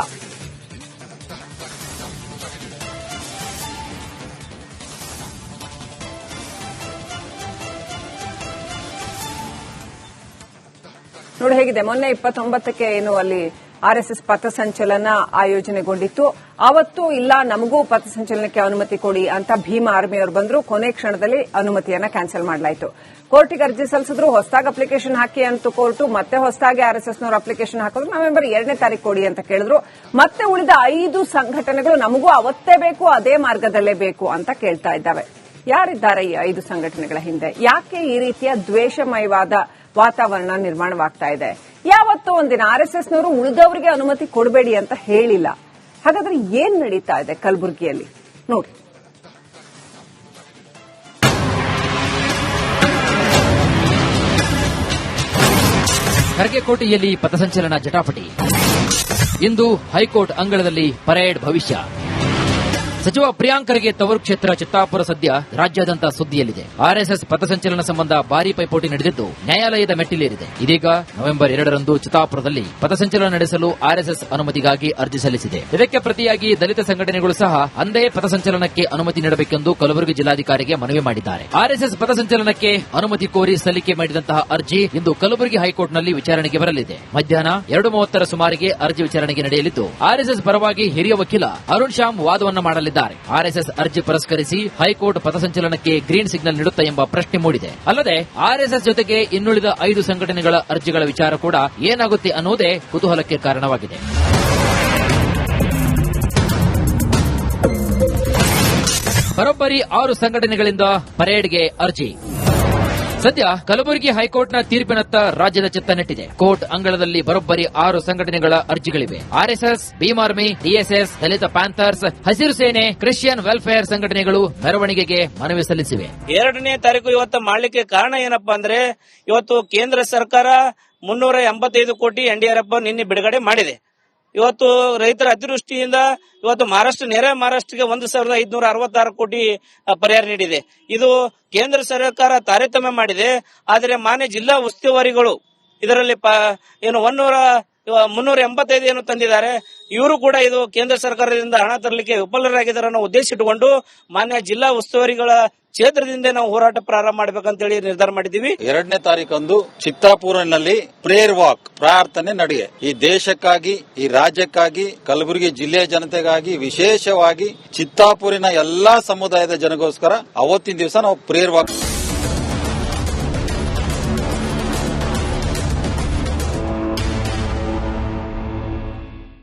ನೋಡಿ ಹೇಗಿದೆ ಮೊನ್ನೆ ಇಪ್ಪತ್ತೊಂಬತ್ತಕ್ಕೆ ಏನು ಅಲ್ಲಿ ಆರ್ಎಸ್ಎಸ್ ಪಥಸಂಚಲನ ಆಯೋಜನೆಗೊಂಡಿತ್ತು. ಅವತ್ತು ಇಲ್ಲ, ನಮಗೂ ಪಥಸಂಚಲನಕ್ಕೆ ಅನುಮತಿ ಕೊಡಿ ಅಂತ ಭೀಮಾ ಆರ್ಮಿಯವರು ಬಂದ್ರು. ಕೊನೆ ಕ್ಷಣದಲ್ಲಿ ಅನುಮತಿಯನ್ನ ಕ್ಯಾನ್ಸಲ್ ಮಾಡಲಾಯಿತು. ಕೋರ್ಟಿಗೆ ಅರ್ಜಿ ಸಲ್ಲಿಸಿದ್ರು, ಹೊಸದಾಗಿ ಅಪ್ಲಿಕೇಶನ್ ಹಾಕಿ ಅಂತ ಕೋರ್ಟು, ಮತ್ತೆ ಹೊಸದಾಗಿ ಆರ್ಎಸ್ಎಸ್ನವರು ಅಪ್ಲಿಕೇಶನ್ ಹಾಕಿದ್ರು. ನವೆಂಬರ್ ಎರಡನೇ ತಾರೀಕು ಕೊಡಿ ಅಂತ ಕೇಳಿದ್ರು. ಮತ್ತೆ ಉಳಿದ ಐದು ಸಂಘಟನೆಗಳು ನಮಗೂ ಅವತ್ತೇ ಬೇಕು, ಅದೇ ಮಾರ್ಗದಲ್ಲೇ ಬೇಕು ಅಂತ ಕೇಳ್ತಾ ಇದ್ದಾವೆ. ಯಾರಿದ್ದಾರೆ ಈ ಐದು ಸಂಘಟನೆಗಳ ಹಿಂದೆ? ಯಾಕೆ ಈ ರೀತಿಯ ದ್ವೇಷಮಯವಾದ ವಾತಾವರಣ ನಿರ್ಮಾಣವಾಗ್ತಾ ಇದೆ. ಯಾವತ್ತೂ ಒಂದಿನ ಆರ್ ಎಸ್ ಎಸ್ ಆರ್ಎಸ್ಎಸ್ನವರು ಉಳಿದವರಿಗೆ ಅನುಮತಿ ಕೊಡಬೇಡಿ ಅಂತ ಹೇಳಿಲ್ಲ. ಹಾಗಾದ್ರೆ ಏನ್ ನಡೀತಾ ಇದೆ ಕಲಬುರಗಿಯಲ್ಲಿ? ನೋಡಿ. ಖರ್ಗೆಕೋಟೆಯಲ್ಲಿ ಪಥಸಂಚಲನ ಜಟಾಪಟಿ. ಇಂದು ಹೈಕೋರ್ಟ್ ಅಂಗಳದಲ್ಲಿ ಪರೇಡ್ ಭವಿಷ್ಯ. ಸಚಿವ ಪ್ರಿಯಾಂಕ್ ಖರ್ಗೆ ತವರು ಕ್ಷೇತ್ರ ಚಿತ್ತಾಪುರ ಸದ್ಯ ರಾಜ್ಯಾದ್ಯಂತ ಸುದ್ದಿಯಲ್ಲಿದೆ. ಆರ್ಎಸ್ಎಸ್ ಪಥಸಂಚಲನ ಸಂಬಂಧ ಭಾರಿ ಪೈಪೋಟಿ ನಡೆದಿದ್ದು ನ್ಯಾಯಾಲಯದ ಮೆಟ್ಟಿಲೇರಿದೆ. ಇದೀಗ ನವೆಂಬರ್ ಎರಡರಂದು ಚಿತ್ತಾಪುರದಲ್ಲಿ ಪಥಸಂಚಲನ ನಡೆಸಲು ಆರ್ಎಸ್ಎಸ್ ಅನುಮತಿಗಾಗಿ ಅರ್ಜಿ ಸಲ್ಲಿಸಿದೆ. ಇದಕ್ಕೆ ಪ್ರತಿಯಾಗಿ ದಲಿತ ಸಂಘಟನೆಗಳು ಸಹ ಅಂದೇ ಪಥಸಂಚಲನಕ್ಕೆ ಅನುಮತಿ ನೀಡಬೇಕೆಂದು ಕಲಬುರಗಿ ಜಿಲ್ಲಾಧಿಕಾರಿಗೆ ಮನವಿ ಮಾಡಿದ್ದಾರೆ. ಆರ್ಎಸ್ಎಸ್ ಪಥಸಂಚಲನಕ್ಕೆ ಅನುಮತಿ ಕೋರಿ ಸಲ್ಲಿಕೆ ಮಾಡಿದಂತಹ ಅರ್ಜಿ ಇಂದು ಕಲಬುರಗಿ ಹೈಕೋರ್ಟ್ನಲ್ಲಿ ವಿಚಾರಣೆಗೆ ಬರಲಿದೆ. ಮಧ್ಯಾಹ್ನ ಎರಡು ಮೂವತ್ತರ ಸುಮಾರಿಗೆ ಅರ್ಜಿ ವಿಚಾರಣೆಗೆ ನಡೆಯಲಿದ್ದು, ಆರ್ಎಸ್ಎಸ್ ಪರವಾಗಿ ಹಿರಿಯ ವಕೀಲ ಅರುಣ್ ಶ್ಯಾಮ್ ವಾದವನ್ನು ಮಾಡಲಿದ್ದಾರೆ. ಆರ್ಎಸ್ಎಸ್ ಅರ್ಜಿ ಪುರಸ್ಕರಿಸಿ ಹೈಕೋರ್ಟ್ ಪಥಸಂಚಲನಕ್ಕೆ ಗ್ರೀನ್ ಸಿಗ್ನಲ್ ನೀಡುತ್ತಾ ಎಂಬ ಪ್ರಶ್ನೆ ಮೂಡಿದೆ. ಅಲ್ಲದೆ, ಆರ್ಎಸ್ಎಸ್ ಜೊತೆಗೆ ಇನ್ನುಳಿದ ಐದು ಸಂಘಟನೆಗಳ ಅರ್ಜಿಗಳ ವಿಚಾರ ಕೂಡ ಏನಾಗುತ್ತೆ ಅನ್ನುವುದೇ ಕುತೂಹಲಕ್ಕೆ ಕಾರಣವಾಗಿದೆ. ಬರೋಬ್ಬರಿ ಆರು ಸಂಘಟನೆಗಳಿಂದ ಪರೇಡ್ಗೆ ಅರ್ಜಿ. ಸದ್ಯ ಕಲಬುರಗಿ ಹೈಕೋರ್ಟ್ನ ತೀರ್ಪಿನತ್ತ ರಾಜ್ಯದ ಚಿತ್ತ ನೆಟ್ಟಿದೆ. ಕೋರ್ಟ್ ಅಂಗಳದಲ್ಲಿ ಬರೋಬ್ಬರಿ ಆರು ಸಂಘಟನೆಗಳ ಅರ್ಜಿಗಳಿವೆ. RSS, Bhim army, DSS, Dalit panthers, ಹಸಿರು ಸೇನೆ, ಕ್ರಿಶ್ಚಿಯನ್ ವೆಲ್ಫೇರ್ ಸಂಘಟನೆಗಳು ಮೆರವಣಿಗೆಗೆ ಮನವಿ ಸಲ್ಲಿಸಿವೆ. ಎರಡನೇ ತಾರೀಕು ಇವತ್ತು ಮಾಡಲಿಕ್ಕೆ ಕಾರಣ ಏನಪ್ಪಾ ಅಂದ್ರೆ ಇವತ್ತು ಕೇಂದ್ರ ಸರ್ಕಾರ ಮುನ್ನೂರ ಎಂಬತ್ತೈದು ಕೋಟಿ ಎನ್ಡಿಆರ್ಎಫ್ ನಿನ್ನೆ ಬಿಡುಗಡೆ ಮಾಡಿದೆ. ಇವತ್ತು ರೈತರ ಅತಿವೃಷ್ಟಿಯಿಂದ ಇವತ್ತು ಮಹಾರಾಷ್ಟ್ರ, ನೆರೆ ಮಹಾರಾಷ್ಟ್ರಗೆ ಒಂದು ಸಾವಿರದ ಐದುನೂರ ಅರವತ್ತಾರು ಕೋಟಿ ಪರಿಹಾರ ನೀಡಿದೆ. ಇದು ಕೇಂದ್ರ ಸರ್ಕಾರ ತಾರತಮ್ಯ ಮಾಡಿದೆ. ಆದರೆ ಮಾನ್ಯ ಜಿಲ್ಲಾ ಉಸ್ತುವಾರಿಗಳು ಇದರಲ್ಲಿ ಏನು ಒನ್ನೂರ ಮುನ್ನೂರ ಎಂಬತ್ತೈದು ತಂದಿದ್ದಾರೆ. ಇವರು ಕೂಡ ಇದು ಕೇಂದ್ರ ಸರ್ಕಾರದಿಂದ ಹಣ ತರಲಿಕ್ಕೆ ವಿಫಲರಾಗಿದ್ದಾರೆ ಅನ್ನೋ ಉದ್ದೇಶ ಇಟ್ಟುಕೊಂಡು ಮಾನ್ಯ ಜಿಲ್ಲಾ ಉಸ್ತುವಾರಿಗಳ ಕ್ಷೇತ್ರದಿಂದ ನಾವು ಹೋರಾಟ ಪ್ರಾರಂಭ ಮಾಡ್ಬೇಕಂತೇಳಿ ನಿರ್ಧಾರ ಮಾಡಿದ್ದೀವಿ. ಎರಡನೇ ತಾರೀಕಂದು ಚಿತ್ತಾಪುರನಲ್ಲಿ ಪ್ರೇಯರ್ ವಾಕ್ ಪ್ರಾರ್ಥನೆ ನಡೆಯ. ಈ ದೇಶಕ್ಕಾಗಿ, ಈ ರಾಜ್ಯಕ್ಕಾಗಿ, ಕಲಬುರಗಿ ಜಿಲ್ಲೆಯ ಜನತೆಗಾಗಿ, ವಿಶೇಷವಾಗಿ ಚಿತ್ತಾಪುರಿನ ಎಲ್ಲಾ ಸಮುದಾಯದ ಜನಗೋಸ್ಕರ ಅವತ್ತಿನ ದಿವಸ ನಾವು ಪ್ರೇಯರ್ ವಾಕ್